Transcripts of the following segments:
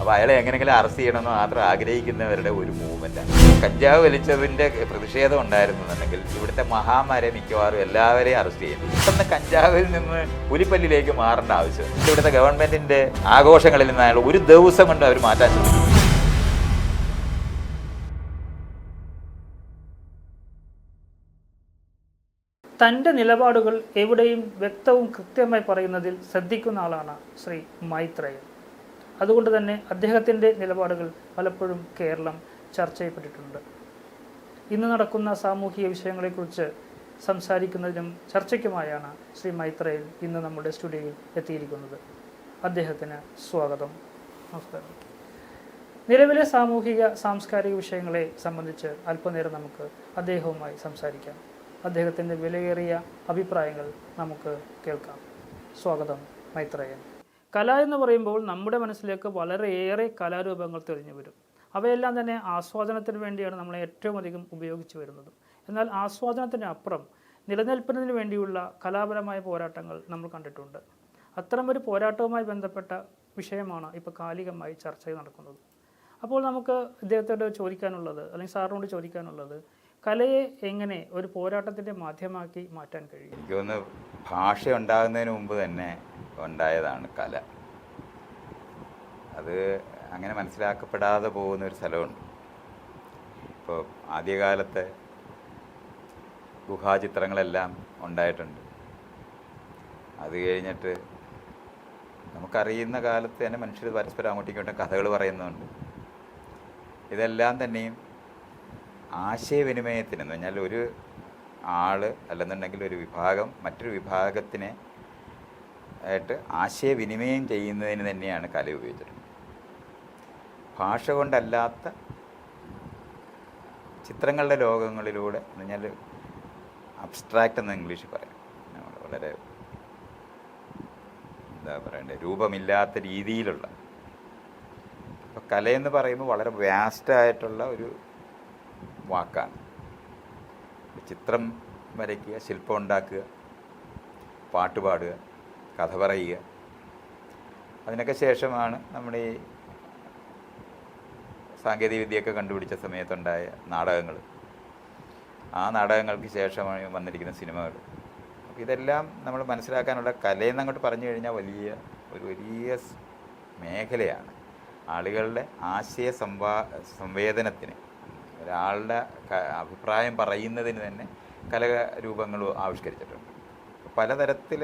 അപ്പോൾ അയാളെ എങ്ങനെയെങ്കിലും അറസ്റ്റ് ചെയ്യണമെന്ന് മാത്രം ആഗ്രഹിക്കുന്നവരുടെ ഒരു മൂവ്മെന്റാണ് കഞ്ചാവ് വലിച്ചതിന്റെ പ്രതിഷേധം ഉണ്ടായിരുന്നുണ്ടെങ്കിൽ ഇവിടുത്തെ മഹാമാരെ മിക്കവാറും എല്ലാവരെയും അറസ്റ്റ് ചെയ്യും പെട്ടെന്ന് കഞ്ചാവിൽ നിന്ന് പുലിപ്പല്ലിലേക്ക് മാറേണ്ട ആവശ്യം ഇവിടുത്തെ ഗവൺമെന്റിന്റെ ആഘോഷങ്ങളിൽ നിന്ന് അയാൾ ഒരു ദിവസം കൊണ്ട് അവർ മാറ്റാൻ ശ്രമിക്കും. തന്റെ നിലപാടുകൾ എവിടെയും വ്യക്തവും കൃത്യമായി പറയുന്നതിൽ ശ്രദ്ധിക്കുന്ന ആളാണ് ശ്രീ മൈത്രേയൻ. അതുകൊണ്ട് തന്നെ അദ്ദേഹത്തിന്റെ നിലപാടുകൾ പലപ്പോഴും കേരളം ചർച്ച ചെയ്യപ്പെട്ടിട്ടുണ്ട്. ഇന്ന് നടക്കുന്ന സാമൂഹിക വിഷയങ്ങളെക്കുറിച്ച് സംസാരിക്കുന്നതിനും ചർച്ചയ്ക്കുമായാണ് ശ്രീ മൈത്രയിൽ ഇന്ന് നമ്മുടെ സ്റ്റുഡിയോയിൽ എത്തിയിരിക്കുന്നത്. അദ്ദേഹത്തിന് സ്വാഗതം. നമസ്കാരം. നിലവിലെ സാമൂഹിക സാംസ്കാരിക വിഷയങ്ങളെ സംബന്ധിച്ച് അല്പനേരം നമുക്ക് അദ്ദേഹവുമായി സംസാരിക്കാം. അദ്ദേഹത്തിന്റെ വിലയേറിയ അഭിപ്രായങ്ങൾ നമുക്ക് കേൾക്കാം. സ്വാഗതം മൈത്രേയൻ. കല എന്ന് പറയുമ്പോൾ നമ്മുടെ മനസ്സിലേക്ക് വളരെയേറെ കലാരൂപങ്ങൾ തെളിഞ്ഞു വരും. അവയെല്ലാം തന്നെ ആസ്വാദനത്തിന് വേണ്ടിയാണ് നമ്മൾ ഏറ്റവും അധികം ഉപയോഗിച്ചു വരുന്നത്. എന്നാൽ ആസ്വാദനത്തിന് അപ്പുറം നിലനിൽപ്പിനു വേണ്ടിയുള്ള കലാപരമായ പോരാട്ടങ്ങൾ നമ്മൾ കണ്ടിട്ടുണ്ട്. അത്തരമൊരു പോരാട്ടവുമായി ബന്ധപ്പെട്ട വിഷയമാണ് ഇപ്പോൾ കാലികമായി ചർച്ച നടക്കുന്നത്. അപ്പോൾ നമുക്ക് ഇദ്ദേഹത്തോട് ചോദിക്കാനുള്ളത് അല്ലെങ്കിൽ സാറിനോട് ചോദിക്കാനുള്ളത് കലയെ എങ്ങനെ ഒരു പോരാട്ടത്തിന്റെ മാധ്യമമാക്കി മാറ്റാൻ കഴിയും? ഭാഷ ഉണ്ടാകുന്നതിന് മുമ്പ് തന്നെ ഉണ്ടായതാണ് കല. അത് അങ്ങനെ മനസ്സിലാക്കപ്പെടാതെ പോകുന്ന ഒരു സ്ഥലമുണ്ട്. ഇപ്പോൾ ആദ്യകാലത്തെ ഗുഹാചിത്രങ്ങളെല്ലാം ഉണ്ടായിട്ടുണ്ട്. അത് കഴിഞ്ഞിട്ട് നമുക്കറിയുന്ന കാലത്ത് തന്നെ മനുഷ്യർ പരസ്പരം അങ്ങോട്ടും ഇങ്ങോട്ടും കഥകൾ പറയുന്നുണ്ട്. ഇതെല്ലാം തന്നെയും ആശയവിനിമയത്തിന് എന്ന് പറഞ്ഞാൽ ഒരു ആൾ അല്ലെന്നുണ്ടെങ്കിൽ ഒരു വിഭാഗം മറ്റൊരു വിഭാഗത്തിനെ ആയിട്ട് ആശയവിനിമയം ചെയ്യുന്നതിന് തന്നെയാണ് കല ഉപയോഗിച്ചിട്ടുള്ളത്. ഭാഷ കൊണ്ടല്ലാത്ത ചിത്രങ്ങളുടെ ലോകങ്ങളിലൂടെ എന്ന് പറഞ്ഞാൽ അബ്സ്ട്രാക്റ്റ് എന്ന് ഇംഗ്ലീഷിൽ പറയാം. നമ്മൾ വളരെ എന്താ പറയണ്ടേ രൂപമില്ലാത്ത രീതിയിലുള്ള. അപ്പോൾ കലയെന്ന് പറയുമ്പോൾ വളരെ വ്യാസ്റ്റായിട്ടുള്ള ഒരു വാക്കാണ്. ചിത്രം വരയ്ക്കുക ശില്പം ഉണ്ടാക്കുക പാട്ട് പാടുക കഥ പറയുക. അതിനൊക്കെ ശേഷമാണ് നമ്മുടെ ഈ സാങ്കേതികവിദ്യയൊക്കെ കണ്ടുപിടിച്ച സമയത്തുണ്ടായ നാടകങ്ങൾ. ആ നാടകങ്ങൾക്ക് ശേഷമാണ് വന്നിരിക്കുന്ന സിനിമകൾ. അപ്പോൾ ഇതെല്ലാം നമ്മൾ മനസ്സിലാക്കാനുള്ള കലയെന്ന് അങ്ങോട്ട് പറഞ്ഞു കഴിഞ്ഞാൽ വലിയ ഒരു വലിയ മേഖലയാണ്. ആളുകളുടെ ആശയ സംവാ സംവേദനത്തിന് ഒരാളുടെ അഭിപ്രായം പറയുന്നതിന് തന്നെ കലാരൂപങ്ങളും ആവിഷ്കരിച്ചിട്ടുണ്ട്. പലതരത്തിൽ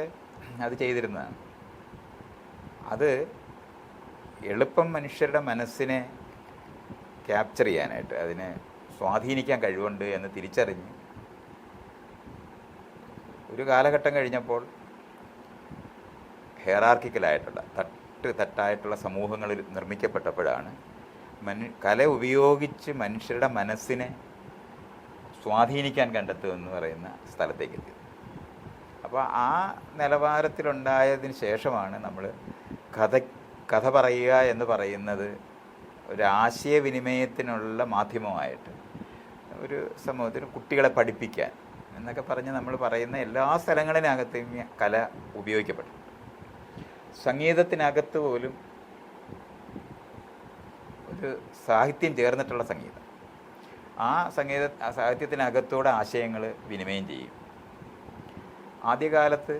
അത് ചെയ്തിരുന്നതാണ് അത് എളുപ്പം മനുഷ്യരുടെ മനസ്സിനെ ക്യാപ്ചർ ചെയ്യാനായിട്ട് അതിനെ സ്വാധീനിക്കാൻ കഴിവുണ്ട് എന്ന് തിരിച്ചറിഞ്ഞ് ഒരു കാലഘട്ടം കഴിഞ്ഞപ്പോൾ ഹെയറാർക്കിക്കലായിട്ടുള്ള തട്ട് തട്ടായിട്ടുള്ള സമൂഹങ്ങൾ നിർമ്മിക്കപ്പെട്ടപ്പോഴാണ് മനു കല ഉപയോഗിച്ച് മനുഷ്യരുടെ മനസ്സിനെ സ്വാധീനിക്കാൻ കണ്ടെത്തുക എന്ന് പറയുന്ന സ്ഥലത്തേക്ക് എത്തിയത് അപ്പോൾ ആ നിലവാരത്തിലുണ്ടായതിന് ശേഷമാണ് നമ്മൾ കഥ കഥ പറയുക എന്ന് പറയുന്നത് ഒരു ആശയവിനിമയത്തിനുള്ള മാധ്യമമായിട്ട്. ഒരു സമൂഹത്തിന് കുട്ടികളെ പഠിപ്പിക്കാൻ എന്നൊക്കെ പറഞ്ഞ് നമ്മൾ പറയുന്ന എല്ലാ സ്ഥലങ്ങളിനകത്തും കല ഉപയോഗിക്കപ്പെട്ടു സംഗീതത്തിനകത്ത് പോലും ഒരു സാഹിത്യം ചേർന്നിട്ടുള്ള സംഗീതം. ആ സംഗീത സാഹിത്യത്തിനകത്തൂടെ ആശയങ്ങൾ വിനിമയം ചെയ്യും. ആദ്യകാലത്ത്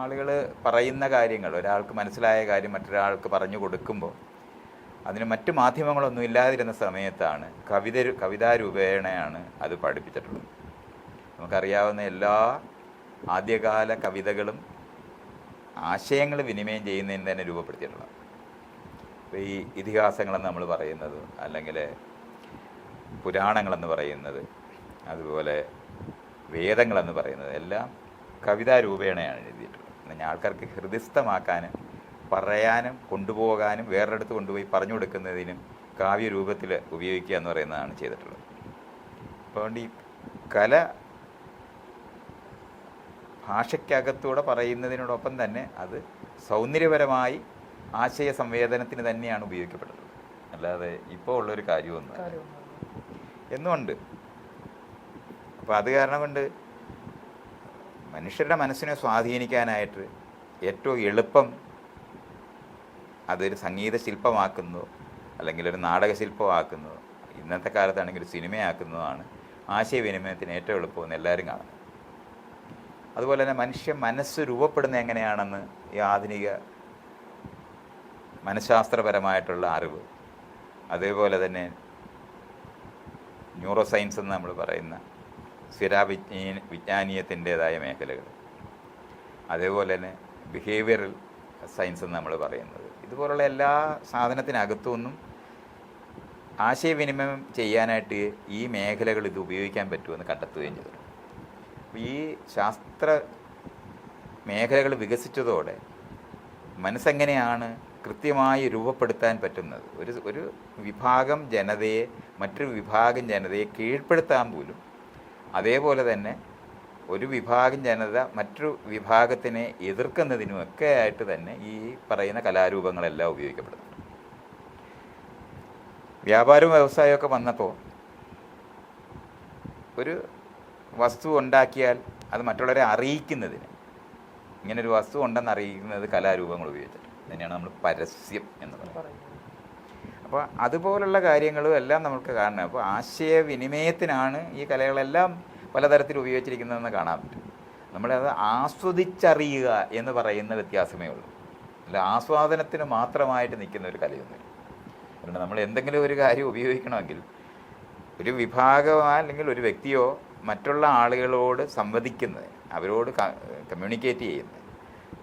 ആളുകൾ പറയുന്ന കാര്യങ്ങൾ ഒരാൾക്ക് മനസ്സിലായ കാര്യം മറ്റൊരാൾക്ക് പറഞ്ഞു കൊടുക്കുമ്പോൾ അതിന് മറ്റു മാധ്യമങ്ങളൊന്നും ഇല്ലാതിരുന്ന സമയത്താണ് കവിത കവിതാരൂപേണയാണ് അത് പഠിപ്പിച്ചിട്ടുള്ളത്. നമുക്കറിയാവുന്ന എല്ലാ ആദ്യകാല കവിതകളും ആശയങ്ങൾ വിനിമയം ചെയ്യുന്നതിന് തന്നെ രൂപപ്പെടുത്തിയിട്ടുള്ളത് അപ്പോൾ ഈ ഇതിഹാസങ്ങളെന്ന് നമ്മൾ പറയുന്നത് അല്ലെങ്കിൽ പുരാണങ്ങളെന്ന് പറയുന്നത് അതുപോലെ വേദങ്ങളെന്ന് പറയുന്നത് എല്ലാം കവിതാ രൂപേണയാണ് എഴുതിയിട്ടുള്ളത്. പിന്നെ ആൾക്കാർക്ക് ഹൃദയസ്ഥമാക്കാനും പറയാനും കൊണ്ടുപോകാനും വേറൊരിടത്ത് കൊണ്ടുപോയി പറഞ്ഞു കൊടുക്കുന്നതിനും കാവ്യരൂപത്തിൽ ഉപയോഗിക്കുക എന്ന് പറയുന്നതാണ് ചെയ്തിട്ടുള്ളത്. അതുകൊണ്ട് ഈ കല ഭാഷയ്ക്കകത്തൂടെ പറയുന്നതിനോടൊപ്പം തന്നെ അത് സൗന്ദര്യപരമായി ആശയ സംവേദനത്തിന് തന്നെയാണ് ഉപയോഗിക്കപ്പെടുന്നത് അല്ലാതെ ഇപ്പോൾ ഉള്ളൊരു കാര്യമൊന്നും കാര്യമൊന്നും എന്നുമുണ്ട് അപ്പോൾ അത് കാരണം കൊണ്ട് മനുഷ്യരുടെ മനസ്സിനെ സ്വാധീനിക്കാനായിട്ട് ഏറ്റവും എളുപ്പം അതൊരു സംഗീത ശില്പമാക്കുന്നു അല്ലെങ്കിൽ ഒരു നാടക ശില്പമാക്കുന്നു ഇന്നത്തെ കാലത്താണെങ്കിൽ ഒരു സിനിമയാക്കുന്നതാണ് ആശയവിനിമയത്തിന് ഏറ്റവും എളുപ്പമെന്ന് എല്ലാവരും കാണുന്നത് അതുപോലെ തന്നെ മനുഷ്യ മനസ്സ് രൂപപ്പെടുന്ന എങ്ങനെയാണെന്ന് ഈ ആധുനിക മനഃശാസ്ത്രപരമായിട്ടുള്ള അറിവ്. അതേപോലെ തന്നെ ന്യൂറോ സയൻസ് എന്ന് നമ്മൾ പറയുന്ന സ്ഥിരാവിജ്ഞാ വിജ്ഞാനീയത്തിന്റെതായ മേഖലകൾ. അതേപോലെ തന്നെ ബിഹേവിയറൽ സയൻസ് എന്ന് നമ്മൾ പറയുന്നത്. ഇതുപോലുള്ള എല്ലാ സാധനത്തിനകത്തു നിന്നും ആശയവിനിമയം ചെയ്യാനായിട്ട് ഈ മേഖലകൾ ഇത് ഉപയോഗിക്കാൻ പറ്റുമെന്ന് കണ്ടെത്തുകയും ചെയ്തു അപ്പോൾ ഈ ശാസ്ത്ര മേഖലകൾ വികസിച്ചതോടെ മനസ്സെങ്ങനെയാണ് കൃത്യമായി രൂപപ്പെടുത്താൻ പറ്റുന്നത്? ഒരു ഒരു വിഭാഗം ജനതയെ മറ്റൊരു വിഭാഗം ജനതയെ കീഴ്പ്പെടുത്താൻ പോലും അതേപോലെ തന്നെ ഒരു വിഭാഗം ജനത മറ്റൊരു വിഭാഗത്തിനെ എതിർക്കുന്നതിനുമൊക്കെ ആയിട്ട് തന്നെ ഈ പറയുന്ന കലാരൂപങ്ങളെല്ലാം ഉപയോഗിക്കപ്പെടുന്നുണ്ട് വ്യാപാരവും വ്യവസായമൊക്കെ വന്നപ്പോൾ ഒരു വസ്തു ഉണ്ടാക്കിയാൽ അത് മറ്റുള്ളവരെ അറിയിക്കുന്നതിന് ഇങ്ങനൊരു വസ്തു ഉണ്ടെന്ന് അറിയിക്കുന്നത് കലാരൂപങ്ങൾ ഉപയോഗിച്ചിട്ട്. തന്നെയാണ് നമ്മൾ പരസ്യം എന്ന് പറയുന്നത്. അപ്പോൾ അതുപോലുള്ള കാര്യങ്ങളും എല്ലാം നമുക്ക് കാണണം. അപ്പോൾ ആശയവിനിമയത്തിനാണ് ഈ കലകളെല്ലാം പലതരത്തിൽ ഉപയോഗിച്ചിരിക്കുന്നതെന്ന് കാണാൻ പറ്റും. നമ്മളത് ആസ്വദിച്ചറിയുക എന്ന് പറയുന്ന വ്യത്യാസമേ ഉള്ളൂ. അല്ല ആസ്വാദനത്തിന് മാത്രമായിട്ട് നിൽക്കുന്ന ഒരു കലയൊന്നുമില്ല. അതുകൊണ്ട് നമ്മൾ എന്തെങ്കിലും ഒരു കാര്യം ഉപയോഗിക്കണമെങ്കിൽ ഒരു വിഭാഗമോ അല്ലെങ്കിൽ ഒരു വ്യക്തിയോ മറ്റുള്ള ആളുകളോട് സംവദിക്കുന്നത് അവരോട് കമ്മ്യൂണിക്കേറ്റ് ചെയ്യുന്നത്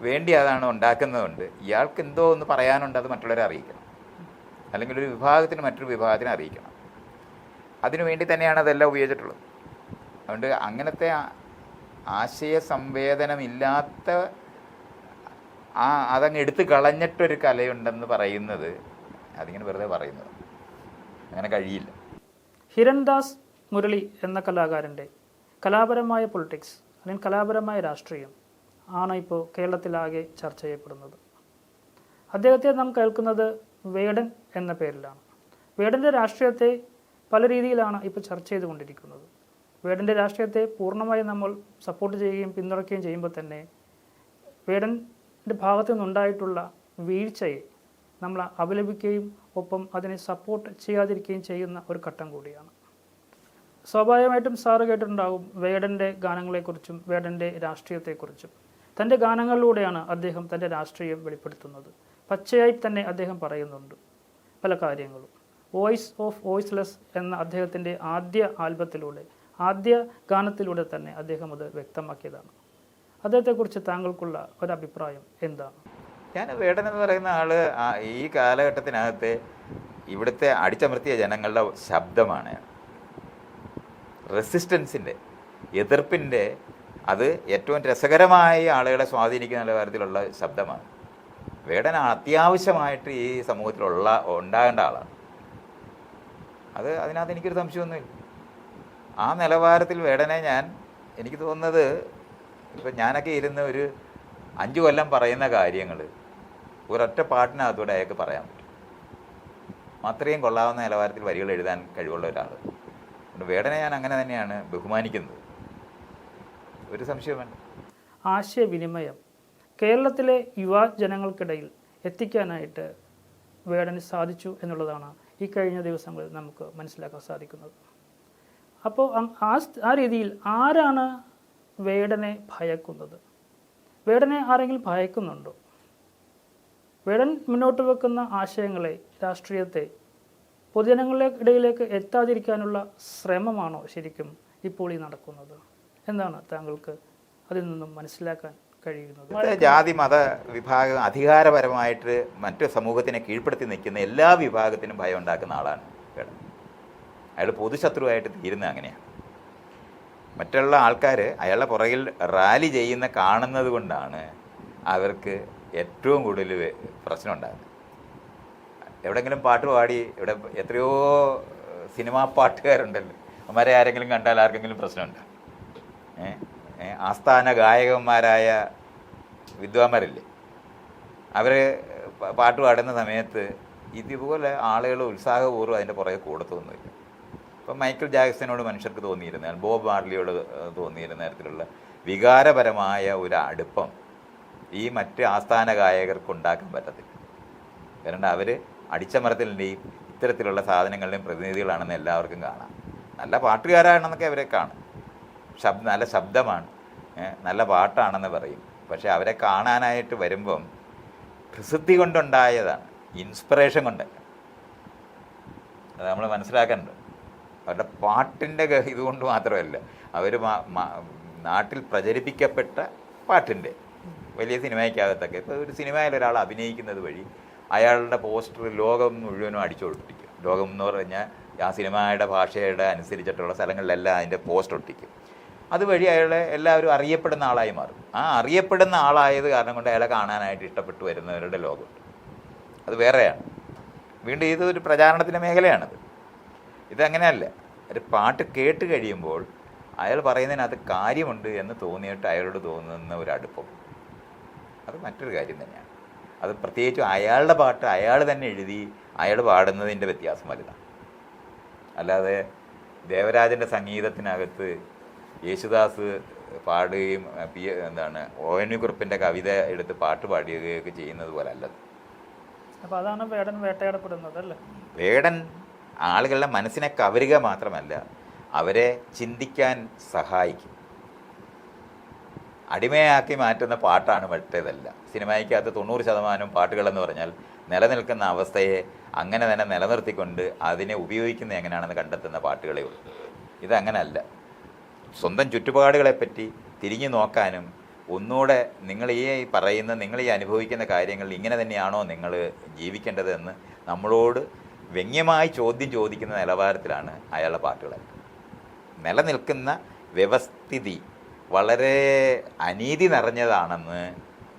വേണ്ടി അതാണ് ഉണ്ടാക്കുന്നതുകൊണ്ട് ഇയാൾക്ക് എന്തോ ഒന്ന് പറയാനുണ്ട് അത് മറ്റുള്ളവരെ അറിയിക്കണം. അല്ലെങ്കിൽ ഒരു വിഭാഗത്തിന് മറ്റൊരു വിഭാഗത്തിനെ അറിയിക്കണം. അതിനു വേണ്ടി തന്നെയാണ് അതെല്ലാം ഉപയോഗിച്ചിട്ടുള്ളത്. അതുകൊണ്ട് അങ്ങനത്തെ ആശയ സംവേദനമില്ലാത്ത ആ അതങ്ങ് എടുത്തു കളഞ്ഞിട്ടൊരു കലയുണ്ടെന്ന് പറയുന്നത് അതിങ്ങനെ വെറുതെ പറയുന്നത്. അങ്ങനെ കഴിയില്ല. ഹിരൺദാസ് മുരളി എന്ന കലാകാരന്റെ കലാപരമായ പൊളിറ്റിക്സ് അല്ലെങ്കിൽ കലാപരമായ രാഷ്ട്രീയം ആണ് ഇപ്പോൾ കേരളത്തിലാകെ ചർച്ച ചെയ്യപ്പെടുന്നത്. അദ്ദേഹത്തെ നാം കേൾക്കുന്നത് വേടൻ എന്ന പേരിലാണ്. വേടന്റെ രാഷ്ട്രീയത്തെ പല രീതിയിലാണ് ഇപ്പോൾ ചർച്ച ചെയ്തുകൊണ്ടിരിക്കുന്നത്. വേടന്റെ രാഷ്ട്രീയത്തെ പൂർണമായി നമ്മൾ സപ്പോർട്ട് ചെയ്യുകയും പിന്തുണയ്ക്കുകയും ചെയ്യുമ്പോൾ തന്നെ വേടന്റെ ഭാഗത്തു നിന്നുണ്ടായിട്ടുള്ള വീഴ്ചയെ നമ്മൾ അപലപിക്കുകയും ഒപ്പം അതിനെ സപ്പോർട്ട് ചെയ്യാതിരിക്കുകയും ചെയ്യുന്ന ഒരു ഘട്ടം കൂടിയാണ്. സ്വാഭാവികമായിട്ടും സാറ് കേട്ടിട്ടുണ്ടാകും വേടന്റെ ഗാനങ്ങളെക്കുറിച്ചും വേടന്റെ രാഷ്ട്രീയത്തെക്കുറിച്ചും. തന്റെ ഗാനങ്ങളിലൂടെയാണ് അദ്ദേഹം തന്റെ രാഷ്ട്രീയം വെളിപ്പെടുത്തുന്നത്. പച്ചയായി തന്നെ അദ്ദേഹം പറയുന്നുണ്ട്. പല കാര്യങ്ങളും. വോയിസ് ഓഫ് വോയിസ്ലെസ് എന്ന അദ്ദേഹത്തിന്റെ ആദ്യ ആൽബത്തിലൂടെ ആദ്യ ഗാനത്തിലൂടെ തന്നെ അദ്ദേഹം അത് വ്യക്തമാക്കിയതാണ്. അദ്ദേഹത്തെക്കുറിച്ച് താങ്കൾക്കുള്ള ഒരഭിപ്രായം എന്താണ്? ഞാൻ വേടൻ എന്ന് പറയുന്ന ആൾ ഈ കാലഘട്ടത്തിനകത്ത് ഇവിടുത്തെ അടിച്ചമർത്തിയ ജനങ്ങളുടെ ശബ്ദമാണ്. റെസിസ്റ്റൻസിന്റെ എതിർപ്പിന്റെ അത് ഏറ്റവും രസകരമായി ആളുകളെ സ്വാധീനിക്കുന്ന നിലവാരത്തിലുള്ള ശബ്ദമാണ്. വേടൻ അത്യാവശ്യമായിട്ട് ഈ സമൂഹത്തിലുള്ള ഉണ്ടാകേണ്ട ആളാണ്. അത് അതിനകത്ത് എനിക്കൊരു സംശയമൊന്നുമില്ല. ആ നിലവാരത്തിൽ വേടനെ ഞാൻ എനിക്ക് തോന്നുന്നത് ഇപ്പം ഞാനൊക്കെ ഇരുന്ന് ഒരു അഞ്ചു കൊല്ലം പറയുന്ന കാര്യങ്ങൾ ഒരൊറ്റ പാട്ടിനകത്തൂടെ അയാൾക്ക് പറയാൻ പറ്റും. അത്രയും കൊള്ളാവുന്ന നിലവാരത്തിൽ വരികൾ എഴുതാൻ കഴിവുള്ള ഒരാൾ. അതുകൊണ്ട് വേടനെ ഞാൻ അങ്ങനെ തന്നെയാണ് ബഹുമാനിക്കുന്നത്. ഒരു സംശയം വേണ്ട ആശയവിനിമയം. കേരളത്തിലെ യുവജനങ്ങൾക്കിടയിൽ എത്തിക്കാനായിട്ട് വേടന് സാധിച്ചു എന്നുള്ളതാണ് ഈ കഴിഞ്ഞ ദിവസങ്ങളിൽ നമുക്ക് മനസ്സിലാക്കാൻ സാധിക്കുന്നത്. അപ്പോൾ ആ ആ രീതിയിൽ ആരാണ് വേടനെ ഭയക്കുന്നത്? വേടനെ ആരെങ്കിലും ഭയക്കുന്നുണ്ടോ? വേടൻ മുന്നോട്ട് വെക്കുന്ന ആശയങ്ങളെ രാഷ്ട്രീയത്തെ പൊതുജനങ്ങളുടെ ഇടയിലേക്ക് എത്താതിരിക്കാനുള്ള ശ്രമമാണോ ശരിക്കും ഇപ്പോൾ ഈ നടക്കുന്നത്? എന്താണ് താങ്കൾക്ക് അതിൽ നിന്നും മനസ്സിലാക്കാൻ കഴിയുന്നത്. ജാതി മത വിഭാഗം അധികാരപരമായിട്ട് മറ്റു സമൂഹത്തിനെ കീഴ്പ്പെടുത്തി നിൽക്കുന്ന എല്ലാ വിഭാഗത്തിനും ഭയം ഉണ്ടാക്കുന്ന ആളാണ് അയാൾ പൊതുശത്രുവായിട്ട് തീരുന്നത് അങ്ങനെയാണ് മറ്റുള്ള ആൾക്കാർ അയാളുടെ പുറകിൽ റാലി ചെയ്യുന്ന കാണുന്നത് കൊണ്ടാണ് അവർക്ക് ഏറ്റവും കൂടുതൽ പ്രശ്നം ഉണ്ടാകുന്നത്. എവിടെങ്കിലും പാട്ട് പാടി ഇവിടെ എത്രയോ ഏഹ്, സിനിമാ പാട്ടുകാരുണ്ടല്ലോ. അവന്മാരെ ആരെങ്കിലും കണ്ടാൽ ആർക്കെങ്കിലും പ്രശ്നമുണ്ടാകും ഏ ഏ, ആസ്ഥാന ഗായകന്മാരായ വിദ്വാന്മാരില്ലേ? അവർ പാട്ട് പാടുന്ന സമയത്ത് ഇതുപോലെ ആളുകൾ ഉത്സാഹപൂർവം അതിന്റെ പുറകെ കൂടത്തൊന്നുമില്ല ഇപ്പം മൈക്കിൾ ജാക്സനോട് മനുഷ്യർക്ക് തോന്നിയിരുന്ന ബോബ് മാർലിയോട് തോന്നിയിരുന്ന തരത്തിലുള്ള വികാരപരമായ ഒരു അടുപ്പം ഈ മറ്റ് ആസ്ഥാന ഗായകർക്ക് ഉണ്ടാക്കാൻ പറ്റത്തില്ല. കാരണം അവർ അടിച്ചമർത്തലിന്റെയും ഇത്തരത്തിലുള്ള സാധനങ്ങളുടെയും പ്രതിനിധികളാണെന്ന് എല്ലാവർക്കും കാണാം. നല്ല പാട്ടുകാരാണെന്നൊക്കെ അവരെ കാണും. ശബ്ദ നല്ല ശബ്ദമാണ്. നല്ല പാട്ടാണെന്ന് പറയും. പക്ഷേ അവരെ കാണാനായിട്ട് വരുമ്പം പ്രസിദ്ധി കൊണ്ടുണ്ടായതാണ്. ഇൻസ്പിറേഷൻ കൊണ്ട്. അത് നമ്മൾ മനസ്സിലാക്കേണ്ടത് അവരുടെ പാട്ടിന്റെ ഇതുകൊണ്ട് മാത്രമല്ല അവർ നാട്ടിൽ പ്രചരിപ്പിക്കപ്പെട്ട പാട്ടിന്റെ. വലിയ സിനിമയ്ക്കകത്തൊക്കെ. ഇപ്പോൾ ഒരു സിനിമയിൽ ഒരാൾ അഭിനയിക്കുന്നത് വഴി അയാളുടെ പോസ്റ്റർ ലോകം മുഴുവനും അടിച്ചൊട്ടിക്കും ലോകം എന്ന് പറഞ്ഞാൽ ആ സിനിമയുടെ ഭാഷയുടെ അനുസരിച്ചിട്ടുള്ള സ്ഥലങ്ങളിലെല്ലാം അതിന്റെ പോസ്റ്റർ ഒട്ടിക്കും. അതുവഴി അയാളെ എല്ലാവരും അറിയപ്പെടുന്ന ആളായി മാറും. ആ അറിയപ്പെടുന്ന ആളായത് കാരണം കൊണ്ട് അയാളെ കാണാനായിട്ട് ഇഷ്ടപ്പെട്ടു വരുന്നവരുടെ ലോകമുണ്ട് അത് വേറെയാണ്. വീണ്ടും ഇത് ഒരു പ്രചാരണത്തിന്റെ മേഖലയാണത്. ഇതങ്ങനെയല്ല ഒരു പാട്ട് കേട്ട് കഴിയുമ്പോൾ അയാൾ പറയുന്നതിനകത്ത് കാര്യമുണ്ട് എന്ന് തോന്നിയിട്ട് അയാളോട് തോന്നുന്ന ഒരു അടുപ്പം. അത് മറ്റൊരു കാര്യം തന്നെയാണ്. അത് പ്രത്യേകിച്ചും അയാളുടെ പാട്ട് അയാൾ തന്നെ എഴുതി അയാൾ പാടുന്നതിന്റെ വ്യത്യാസം വലുതാണ്. അല്ലാതെ ദേവരാജന്റെ സംഗീതത്തിനകത്ത് യേശുദാസ് പാടുകയും പി എന്താണ് ഒ എൻ വി കുറിപ്പിന്റെ കവിത എടുത്ത് പാട്ട് പാടുകയൊക്കെ ചെയ്യുന്നത് പോലെ അല്ലത് അപ്പോൾ അതാണ് വേടൻ വേട്ടയാടപ്പെടുന്നത് അല്ലേ? വേടൻ ആളുകളുടെ മനസ്സിനെ കവരുക മാത്രമല്ല അവരെ ചിന്തിക്കാൻ സഹായിക്കും. അടിമയാക്കി മാറ്റുന്ന പാട്ടാണ് മറ്റേതല്ല. സിനിമയ്ക്കകത്ത് തൊണ്ണൂറ് ശതമാനം പാട്ടുകളെന്ന് പറഞ്ഞാൽ നിലനിൽക്കുന്ന അവസ്ഥയെ അങ്ങനെ തന്നെ നിലനിർത്തിക്കൊണ്ട് അതിനെ ഉപയോഗിക്കുന്ന എങ്ങനെയാണെന്ന് കണ്ടെത്തുന്ന പാട്ടുകളേ ഉള്ളൂ. ഇതങ്ങനല്ല. സ്വന്തം ചുറ്റുപാടുകളെപ്പറ്റി തിരിഞ്ഞു നോക്കാനും ഒന്നുകൂടെ നിങ്ങൾ ഈ പറയുന്ന നിങ്ങൾ ഈ അനുഭവിക്കുന്ന കാര്യങ്ങൾ ഇങ്ങനെ തന്നെയാണോ നിങ്ങൾ ജീവിക്കേണ്ടതെന്ന് നമ്മളോട് വ്യംഗ്യമായി ചോദ്യം ചോദിക്കുന്ന നിലവാരത്തിലാണ് അയാളുടെ പാട്ടുകളൊക്കെ നിലനിൽക്കുന്ന വ്യവസ്ഥിതി വളരെ അനീതി നിറഞ്ഞതാണെന്ന്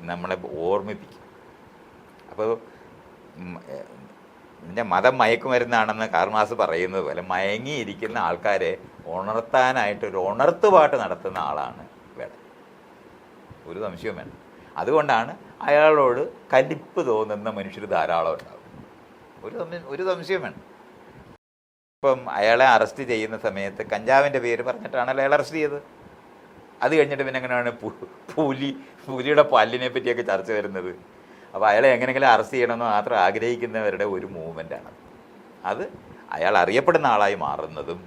നമ്മളെ ഓർമ്മിപ്പിക്കും. അപ്പോൾ മതം മയക്കുമരുന്നാണെന്ന് കാർമാസ് പറയുന്നത് പോലെ മയങ്ങിയിരിക്കുന്ന ആൾക്കാരെ ഉണർത്താനായിട്ട് ഒരു ഉണർത്ത് പാട്ട് നടത്തുന്ന ആളാണ് വേടൻ ഒരു സംശയവും വേണ്ട. അതുകൊണ്ടാണ് അയാളോട് കലിപ്പ് തോന്നുന്ന മനുഷ്യർ ധാരാളം ഉണ്ടാവും. ഒരു ഒരു സംശയം വേണം ഇപ്പം അയാളെ അറസ്റ്റ് ചെയ്യുന്ന സമയത്ത് കഞ്ചാവിന്റെ പേര് പറഞ്ഞിട്ടാണല്ലോ അയാൾ അറസ്റ്റ് ചെയ്തത്. അത് കഴിഞ്ഞിട്ട് പിന്നെ എങ്ങനെയാണ് പുലി പുലിയുടെ പല്ലിനെ പറ്റിയൊക്കെ ചർച്ച വരുന്നത്. അപ്പോൾ അയാളെ എങ്ങനെയെങ്കിലും അറസ്റ്റ് ചെയ്യണമെന്ന് മാത്രം ആഗ്രഹിക്കുന്നവരുടെ ഒരു മൂവ്മെന്റാണ് അത് അയാൾ അറിയപ്പെടുന്ന ആളായി മാറുന്നതും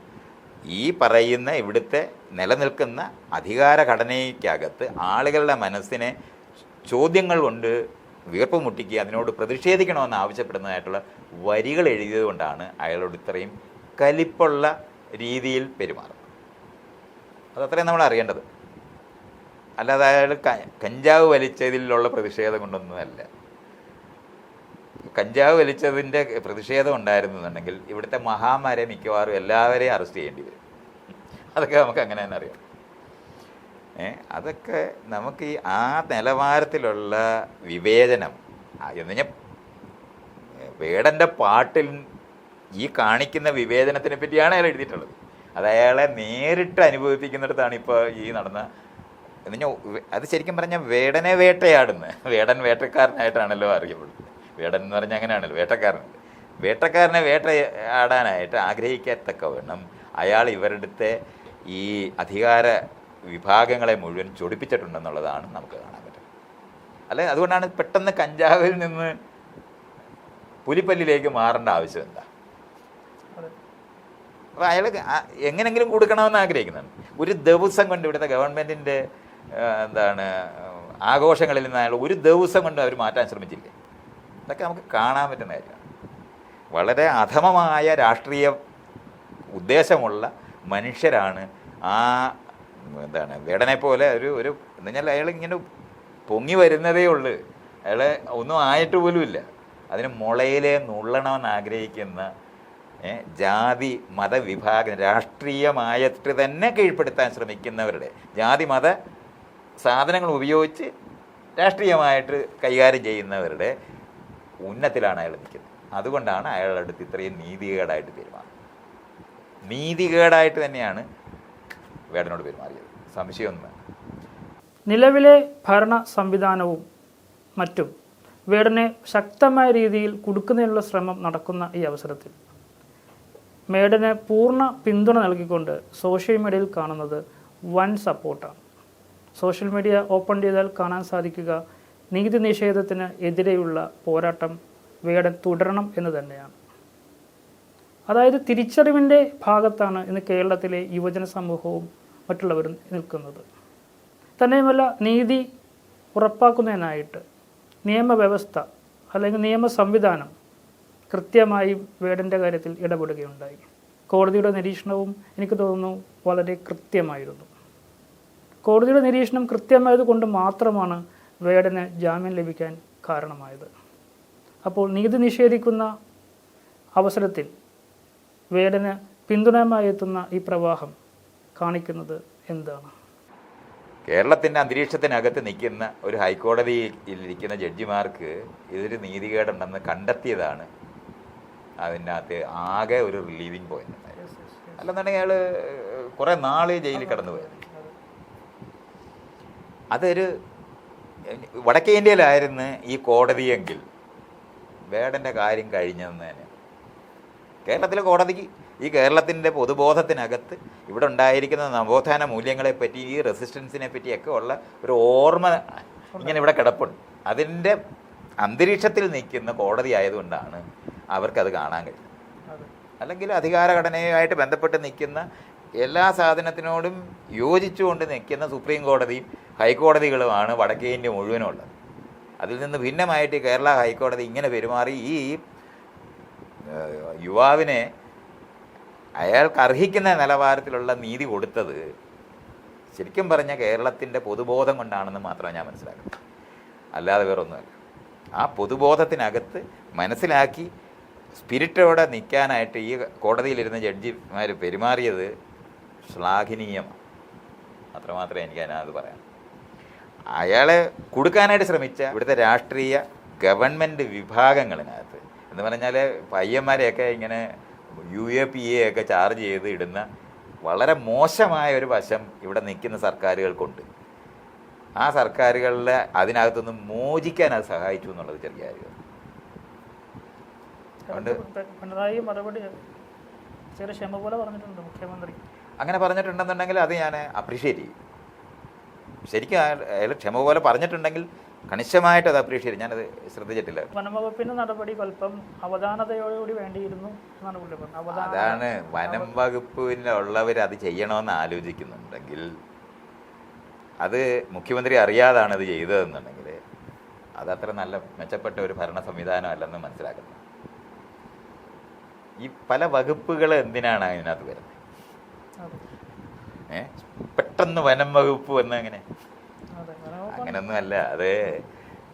ഈ പറയുന്ന ഇവിടുത്തെ നിലനിൽക്കുന്ന അധികാര ഘടനയ്ക്കകത്ത് ആളുകളുടെ മനസ്സിനെ ചോദ്യങ്ങൾ കൊണ്ട് വീർപ്പ് മുട്ടിക്കുക അതിനോട് പ്രതിഷേധിക്കണമെന്ന് ആവശ്യപ്പെടുന്നതായിട്ടുള്ള വരികൾ എഴുതിയത് കൊണ്ടാണ് അയാളോട് ഇത്രയും കലിപ്പുള്ള രീതിയിൽ പെരുമാറുന്നത്. അതത്രയും നമ്മൾ അറിയേണ്ടത്. അല്ലാതെ അയാൾ കഞ്ചാവ് വലിച്ചതിലുള്ള പ്രതിഷേധം കൊണ്ടൊന്നുമല്ല. കഞ്ചാവ് വലിച്ചതിന്റെ പ്രതിഷേധം ഉണ്ടായിരുന്നുണ്ടെങ്കിൽ ഇവിടുത്തെ മഹാമാരെ മിക്കവാറും എല്ലാവരെയും അറസ്റ്റ് ചെയ്യേണ്ടി വരും. അതൊക്കെ നമുക്ക് അങ്ങനെ തന്നെ അറിയാം. ഏ അതൊക്കെ നമുക്ക് ഈ ആ നിലവാരത്തിലുള്ള വിവേചനം എന്ന് പറഞ്ഞാൽ വേടന്റെ പാട്ടിൽ ഈ കാണിക്കുന്ന വിവേചനത്തിനെ പറ്റിയാണ് അയാൾ എഴുതിയിട്ടുള്ളത്. അത് അയാളെ നേരിട്ട് അനുഭവിപ്പിക്കുന്നിടത്താണ് ഇപ്പോൾ ഈ നടന്ന എന്ന് അത് ശരിക്കും പറഞ്ഞാൽ വേടനെ വേട്ടയാടുന്ന വേടൻ വേട്ടക്കാരനായിട്ടാണല്ലോ അറിയപ്പെടുന്നത്. വേടൻ എന്ന് പറഞ്ഞാൽ അങ്ങനെയാണല്ലോ വേട്ടക്കാരൻ വേട്ടക്കാരനെ വേട്ട ആടാനായിട്ട് ആഗ്രഹിക്കത്തക്ക വേണം അയാൾ ഇവരുടെ ഈ അധികാര വിഭാഗങ്ങളെ മുഴുവൻ ചൊടിപ്പിച്ചിട്ടുണ്ടെന്നുള്ളതാണ് നമുക്ക് കാണാൻ പറ്റുന്നത്. അല്ലെ അതുകൊണ്ടാണ് പെട്ടെന്ന് കഞ്ചാവിൽ നിന്ന് പുലിപ്പല്ലിലേക്ക് മാറേണ്ട ആവശ്യം എന്താ? അപ്പം അയാൾ എങ്ങനെങ്കിലും കൊടുക്കണമെന്ന് ആഗ്രഹിക്കുന്നുണ്ട്. ഒരു ദിവസം കൊണ്ട് ഇവിടുത്തെ ഗവൺമെന്റിന്റെ എന്താണ് ആഘോഷങ്ങളിൽ നിന്ന് അയാൾ ഒരു ദിവസം കൊണ്ട് അവർ മാറ്റാൻ ശ്രമിച്ചില്ലേ? ഇതൊക്കെ നമുക്ക് കാണാൻ പറ്റുന്ന കാര്യമാണ്. വളരെ അധമമായ രാഷ്ട്രീയ ഉദ്ദേശമുള്ള മനുഷ്യരാണ് ആ എന്താണ് വേടനെ പോലെ ഒരു ഒരു എന്നുവെച്ചാൽ അയാൾ ഇങ്ങനെ പൊങ്ങി വരുന്നതേ ഉള്ളൂ. അയാൾ ഒന്നും ആയിട്ട് പോലുമില്ല അതിന് മുളയിലെ നുള്ളണമെന്ന് ആഗ്രഹിക്കുന്ന ജാതി മതവിഭാഗം രാഷ്ട്രീയമായിട്ട് തന്നെ കീഴ്പ്പെടുത്താൻ ശ്രമിക്കുന്നവരുടെ ജാതി മത സാധനങ്ങൾ ഉപയോഗിച്ച് രാഷ്ട്രീയമായിട്ട് കൈകാര്യം ചെയ്യുന്നവരുടെ ഉന്നത്തിലാണ് അയാൾ നിൽക്കുന്നത്. അതുകൊണ്ടാണ് അയാളുടെ അടുത്ത് ഇത്രയും നീതികേടായിട്ട് പെരുമാറുന്നത്. നീതികേടായിട്ട് തന്നെയാണ് വേടനോട് പെരുമാറിയത്. സംശയമൊന്നും നിലവിലെ ഭരണ സംവിധാനവും മറ്റും വേടനെ ശക്തമായ രീതിയിൽ കുടുക്കുന്നതിനുള്ള ശ്രമം നടക്കുന്ന ഈ അവസരത്തിൽ മേഡന് പൂർണ പിന്തുണ നൽകിക്കൊണ്ട് സോഷ്യൽ മീഡിയയിൽ കാണുന്നത് വൻ സപ്പോർട്ടാണ് സോഷ്യൽ മീഡിയ ഓപ്പൺ ചെയ്താൽ കാണാൻ സാധിക്കുക നീതി നിഷേധത്തിന് എതിരെയുള്ള പോരാട്ടം വേടൻ തുടരണം എന്ന് തന്നെയാണ്. അതായത് തിരിച്ചറിവിന്റെ ഭാഗത്താണ് ഇന്ന് കേരളത്തിലെ യുവജന സമൂഹവും മറ്റുള്ളവരും നിൽക്കുന്നത്. തന്നെയുമല്ല നീതി ഉറപ്പാക്കുന്നതിനായിട്ട് നിയമവ്യവസ്ഥ അല്ലെങ്കിൽ നിയമ സംവിധാനം കൃത്യമായും വേടന്റെ കാര്യത്തിൽ ഇടപെടുകയുണ്ടായി. കോടതിയുടെ നിരീക്ഷണവും എനിക്ക് തോന്നുന്നു വളരെ കൃത്യമായിരുന്നു. കോടതിയുടെ നിരീക്ഷണം കൃത്യമായത് കൊണ്ട് മാത്രമാണ് വേടന് ജാമ്യം ലഭിക്കാൻ കാരണമായത്. അപ്പോൾ നീതി നിഷേധിക്കുന്ന അവസരത്തിൽ വേടന് പിന്തുണയുമായി എത്തുന്ന ഈ പ്രവാഹം കാണിക്കുന്നത് എന്താണ്? കേരളത്തിന്റെ അന്തരീക്ഷത്തിനകത്ത് നിൽക്കുന്ന ഒരു ഹൈക്കോടതിയിൽ ഇരിക്കുന്ന ജഡ്ജിമാർക്ക് ഇതൊരു നീതികേടുണ്ടെന്ന് കണ്ടെത്തിയതാണ് അതിനകത്ത് ആകെ ഒരു റിലീവിങ് പോയിന്റ് അല്ലെന്നുണ്ടെങ്കിൽ അയാൾ കുറേ നാൾ ജയിലിൽ കിടന്നു പോയത് അതൊരു വടക്കേ ഇന്ത്യയിലായിരുന്നു ഈ കോടതിയെങ്കിൽ വേടന്റെ കാര്യം കഴിഞ്ഞതെന്ന് കേരളത്തിലെ കോടതിക്ക് ഈ കേരളത്തിന്റെ പൊതുബോധത്തിനകത്ത് ഇവിടെ ഉണ്ടായിരിക്കുന്ന നവോത്ഥാന മൂല്യങ്ങളെപ്പറ്റി ഈ റെസിസ്റ്റൻസിനെ പറ്റിയൊക്കെ ഉള്ള ഒരു ഓർമ്മ ഇങ്ങനെ ഇവിടെ കിടപ്പുണ്ട്. അതിന്റെ അന്തരീക്ഷത്തിൽ നിൽക്കുന്ന കോടതി ആയതുകൊണ്ടാണ് അവർക്കത് കാണാൻ കഴിയുന്നത്. അല്ലെങ്കിൽ അധികാരഘടനയുമായിട്ട് ബന്ധപ്പെട്ട് നിൽക്കുന്ന എല്ലാ സാധനത്തിനോടും യോജിച്ചുകൊണ്ട് നിൽക്കുന്ന സുപ്രീം കോടതിയും ഹൈക്കോടതികളുമാണ് വടക്കേ ഇന്ത്യ മുഴുവനുള്ളത്. അതിൽ നിന്ന് ഭിന്നമായിട്ട് കേരള ഹൈക്കോടതി ഇങ്ങനെ പെരുമാറി ഈ യുവാവിനെ അയാൾക്ക് അർഹിക്കുന്ന നിലവാരത്തിലുള്ള നീതി കൊടുത്തത് ശരിക്കും പറഞ്ഞ കേരളത്തിന്റെ പൊതുബോധം കൊണ്ടാണെന്ന് മാത്രമേ ഞാൻ മനസ്സിലാക്കുന്നത്. അല്ലാതെ വേറൊന്നുമല്ല. ആ പൊതുബോധത്തിനകത്ത് മനസ്സിലാക്കി സ്പിരിറ്റോടെ നിൽക്കാനായിട്ട് ഈ കോടതിയിലിരുന്ന ജഡ്ജിമാർ പെരുമാറിയത് ശ്ലാഘനീയമാണ്. അത്രമാത്രമേ എനിക്ക് അതിനകത്ത് പറയാം അയാളെ കൊടുക്കാനായിട്ട് ശ്രമിച്ച ഇവിടുത്തെ രാഷ്ട്രീയ ഗവൺമെന്റ് വിഭാഗങ്ങളിനകത്ത്. എന്ന് പറഞ്ഞാൽ പയ്യന്മാരെയൊക്കെ ഇങ്ങനെ യു എ പി എ ഒക്കെ ചാർജ് ചെയ്ത് ഇടുന്ന വളരെ മോശമായ ഒരു വശം ഇവിടെ നിൽക്കുന്ന സർക്കാരുകൾക്കുണ്ട്. ആ സർക്കാരുകളിലെ അതിനകത്തുനിന്ന് മോചിക്കാൻ അത് സഹായിച്ചു എന്നുള്ളത് ചെറിയ കാര്യമാണ് അതുകൊണ്ട് പിണറായി മറുപടി ചെറിയ ക്ഷമ പോലെ പറഞ്ഞിട്ടുണ്ട് മുഖ്യമന്ത്രി. അങ്ങനെ പറഞ്ഞിട്ടുണ്ടെന്നുണ്ടെങ്കിൽ അത് ഞാൻ അപ്രീഷിയേറ്റ് ചെയ്യും. ശരിക്കും അയാൾ ക്ഷമ പോലെ പറഞ്ഞിട്ടുണ്ടെങ്കിൽ കണിശമായിട്ട് അത് അപ്രീഷിയേറ്റ് ചെയ്യും ഞാനത് ശ്രദ്ധിച്ചിട്ടില്ല. വനംവകുപ്പിന്റെ നടപടി അല്പം അവധാനതയോടുകൂടി വേണ്ടിയിരുന്നു അതാണ് വനം വകുപ്പിലുള്ളവർ അത് ചെയ്യണമെന്ന് ആലോചിക്കുന്നുണ്ടെങ്കിൽ അത് മുഖ്യമന്ത്രി അറിയാതാണ് അത് ചെയ്തതെന്നുണ്ടെങ്കിൽ അതത്ര നല്ല മെച്ചപ്പെട്ട ഒരു ഭരണ സംവിധാനം അല്ലെന്ന് മനസ്സിലാക്കുന്നു. ഈ പല വകുപ്പുകൾ എന്തിനാണ് അതിനകത്ത് വരുന്നത്? പെട്ടെന്ന് വനം വകുപ്പ് വന്ന് അങ്ങനെ. അങ്ങനൊന്നും അല്ല അത്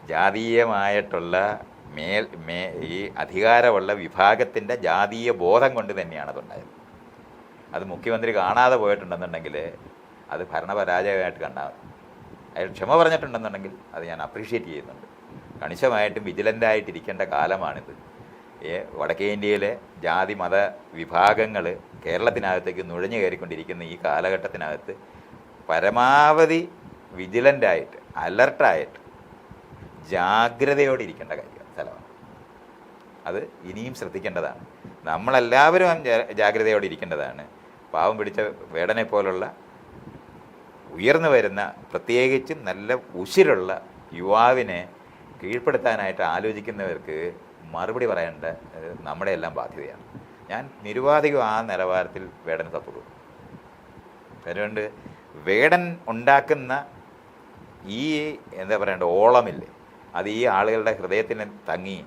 ജാതീയമായിട്ടുള്ള മേൽ മേ ഈ അധികാരമുള്ള വിഭാഗത്തിന്റെ ജാതീയ ബോധം കൊണ്ട് തന്നെയാണ് അതുണ്ടായത്. അത് മുഖ്യമന്ത്രി കാണാതെ പോയിട്ടുണ്ടെന്നുണ്ടെങ്കിൽ അത് ഭരണപരാജയമായിട്ട് കണ്ടാൽ മതി. അയാൾ ക്ഷമ പറഞ്ഞിട്ടുണ്ടെന്നുണ്ടെങ്കിൽ അത് ഞാൻ അപ്രീഷിയേറ്റ് ചെയ്യുന്നുണ്ട്. കണിശമായിട്ടും വിജിലന്റായിട്ടിരിക്കേണ്ട കാലമാണിത്. വടക്കേ ഇന്ത്യയിലെ ജാതി മത വിഭാഗങ്ങൾ കേരളത്തിനകത്തേക്ക് നുഴഞ്ഞു കയറിക്കൊണ്ടിരിക്കുന്ന ഈ കാലഘട്ടത്തിനകത്ത് പരമാവധി വിജിലന്റായിട്ട് അലർട്ടായിട്ട് ജാഗ്രതയോടെ ഇരിക്കേണ്ട കാര്യം സ്ഥലമാണ്. അത് ഇനിയും ശ്രദ്ധിക്കേണ്ടതാണ്. നമ്മളെല്ലാവരും ജാഗ്രതയോടെ ഇരിക്കേണ്ടതാണ് പാവം പിടിച്ച വേടനെ പോലുള്ള ഉയർന്നു വരുന്ന പ്രത്യേകിച്ചും നല്ല ഉശിരുള്ള യുവാവിനെ കീഴ്പ്പെടുത്താനായിട്ട് ആലോചിക്കുന്നവർക്ക് മറുപടി പറയേണ്ടത് നമ്മുടെ എല്ലാം ബാധ്യതയാണ്. ഞാൻ നിരുപാധികം ആ നിലവാരത്തിൽ വേടന് സപ്പോർട്ട് കൊടുക്കും അതുകൊണ്ട് വേടൻ ഉണ്ടാക്കുന്ന ഈ എന്താ പറയണ്ട ഓളമില്ലേ? അത് ഈ ആളുകളുടെ ഹൃദയത്തിന് തങ്ങി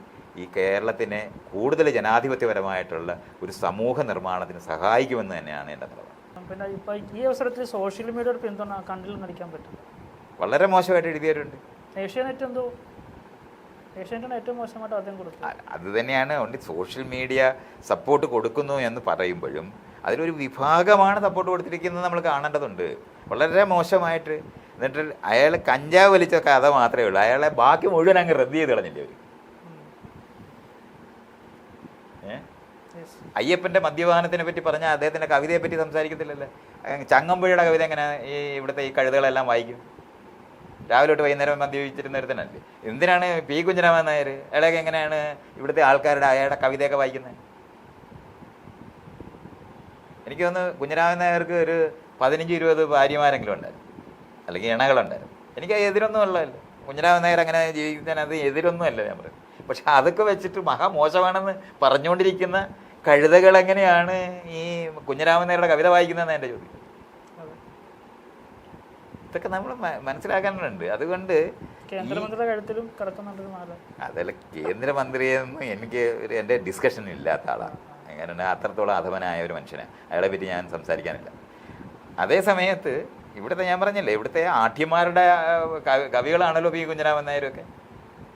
ഈ കേരളത്തിനെ കൂടുതൽ ജനാധിപത്യപരമായിട്ടുള്ള ഒരു സമൂഹ നിർമ്മാണത്തിന് സഹായിക്കുമെന്ന് തന്നെയാണ് എന്റെ നിലപാട്. പിന്നെ ഇപ്പൊ ഈ അവസരത്തിൽ സോഷ്യൽ മീഡിയയുടെ പിന്തുണ കണ്ടിൽ നടിക്കാൻ പറ്റില്ല. വളരെ മോശമായിട്ട് എഴുതിയവരുണ്ട്. ഏഷ്യാനെറ്റ് എന്തോ ഏഷ്യാനെറ്റാണ് ഏറ്റവും മോശമായിട്ട് ആദ്യം കൊടുത്തത് അ- അത് തന്നെയാണ്. ഓൺലി സോഷ്യൽ മീഡിയ സപ്പോർട്ട് കൊടുക്കുന്നു എന്ന് പറയുമ്പോഴും അതിലൊരു വിഭാഗമാണ് സപ്പോർട്ട് കൊടുത്തിരിക്കുന്നത് നമ്മൾ കാണേണ്ടതുണ്ട്. വളരെ മോശമായിട്ട്. എന്നിട്ട് അയാൾ കഞ്ചാവ് വലിച്ച കഥ മാത്രമേ ഉള്ളൂ. അയാളെ ബാക്കി മുഴുവൻ അങ്ങ് റദ്ദ് ചെയ്ത് കളഞ്ഞില്ലേ അവർ അയ്യപ്പന്റെ. അയ്യപ്പന്റെ മദ്യപാനത്തിനെ പറ്റി പറഞ്ഞാൽ അദ്ദേഹത്തിന്റെ കവിതയെ പറ്റി സംസാരിക്കത്തില്ലല്ലോ. ചങ്ങമ്പുഴയുടെ കവിത എങ്ങനെ ഈ ഇവിടുത്തെ ഈ കഴുതകളെല്ലാം വായിക്കും? രാവിലെ തൊട്ട് വൈകുന്നേരം മദ്യപിച്ചിരുന്ന ഒരുത്തനല്ലേ? എന്തിനാണ് പി കുഞ്ഞിരാമൻ നായർ? അയാളൊക്കെ എങ്ങനെയാണ് ഇവിടുത്തെ ആൾക്കാരുടെ അയാളുടെ കവിതയൊക്കെ വായിക്കുന്നത്? എനിക്ക് തോന്നുന്നു കുഞ്ഞിരാമൻ നായർക്ക് ഒരു പതിനഞ്ച് ഇരുപത് ഭാര്യമാരെങ്കിലും ഉണ്ടായിരുന്നു. അല്ലെങ്കിൽ ഇണകളുണ്ടായിരുന്നു. എനിക്ക് എതിരൊന്നും ഉള്ളതല്ല. കുഞ്ഞിരാമൻ നായർ അങ്ങനെ ജീവിക്കുന്നതിനത് എതിരൊന്നുമല്ല ഞാൻ പറയും. പക്ഷെ അതൊക്കെ വെച്ചിട്ട് മഹാമോശമാണെന്ന് പറഞ്ഞുകൊണ്ടിരിക്കുന്ന കഴുതകൾ എങ്ങനെയാണ് ഈ കുഞ്ഞിരാമൻ നായരുടെ കവിത വായിക്കുന്നതെന്ന് എന്റെ ചോദ്യം. ഇതൊക്കെ നമ്മൾ മനസ്സിലാക്കാനുണ്ട്. അതുകൊണ്ട് കേന്ദ്രമന്ത്രിയുടെ അതല്ല കേന്ദ്രമന്ത്രിയെന്നും എനിക്ക് ഒരു എന്റെ ഡിസ്കഷൻ ഇല്ലാത്ത ആളാണ് അങ്ങനെ അത്രത്തോളം അധമനായ ഒരു മനുഷ്യനാണ് അയാളെ പറ്റി ഞാൻ സംസാരിക്കാനില്ല. അതേ സമയത്ത് ഇവിടുത്തെ ഞാൻ പറഞ്ഞില്ലേ ഇവിടുത്തെ ആഠ്യന്മാരുടെ കവികളാണല്ലോ പി. കുഞ്ഞരാമൻ നായരൊക്കെ.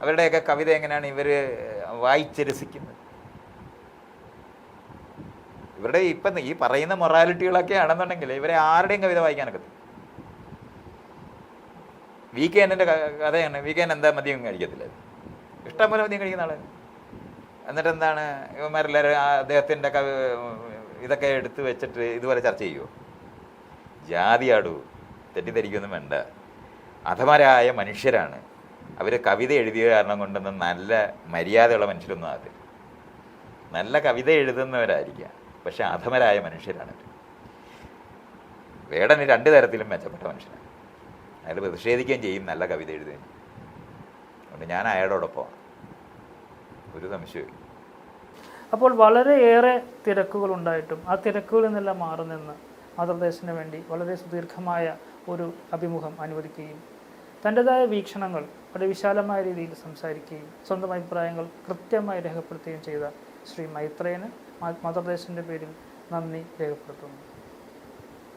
അവരുടെയൊക്കെ കവിത എങ്ങനെയാണ് ഇവർ വായിച്ച് രസിക്കുന്നത്? ഇവരുടെ ഇപ്പം ഈ പറയുന്ന മൊറാലിറ്റികളൊക്കെ ആണെന്നുണ്ടെങ്കിൽ ഇവരെ ആരുടെയും കവിത വായിക്കാനൊക്കെ വി കെ എന്നിന്റെ കഥയാണ് വി കെ എൻ എന്താ മദ്യം കഴിക്കത്തില്ല? ഇഷ്ടം പോലെ മദ്യം കഴിക്കുന്ന ആളാണ് എന്നിട്ട് എന്താണ്? ഇവന്മാരെല്ലാവരും അദ്ദേഹത്തിന്റെ ഇതൊക്കെ എടുത്ത് വെച്ചിട്ട് ഇതുപോലെ ചർച്ച ചെയ്യുമോ ജാതിയാടു തെറ്റിദ്ധരിക്കൊന്നും വേണ്ട. അധമരായ മനുഷ്യരാണ്. അവർ കവിത എഴുതിയ കാരണം കൊണ്ടൊന്നും നല്ല മര്യാദയുള്ള മനുഷ്യരൊന്നും ആകത്തില്ല. നല്ല കവിത എഴുതുന്നവരായിരിക്കാം. പക്ഷെ അധമരായ മനുഷ്യരാണ്. വേടന് രണ്ട് തരത്തിലും മെച്ചപ്പെട്ട മനുഷ്യനാണ് അയാൾ പ്രതിഷേധിക്കുകയും ചെയ്യും നല്ല കവിത എഴുതുകയും. അതുകൊണ്ട് ഞാൻ അയാളോടൊപ്പമാണ് ഒരു സംശയമില്ല അപ്പോൾ വളരെയേറെ തിരക്കുകൾ ഉണ്ടായിട്ടും ആ തിരക്കുകളിൽ നിന്നെല്ലാം മാറി നിന്ന് മാതൃദേശത്തിന് വേണ്ടി വളരെ സുദീർഘമായ ഒരു അഭിമുഖം അനുവദിക്കുകയും തന്റെതായ വീക്ഷണങ്ങൾ വളരെ വിശാലമായ രീതിയിൽ സംസാരിക്കുകയും സ്വന്തം അഭിപ്രായങ്ങൾ കൃത്യമായി രേഖപ്പെടുത്തുകയും ചെയ്ത ശ്രീ മൈത്രേന് മാതൃദേശത്തിന്റെ പേരിൽ നന്ദി രേഖപ്പെടുത്തുന്നു.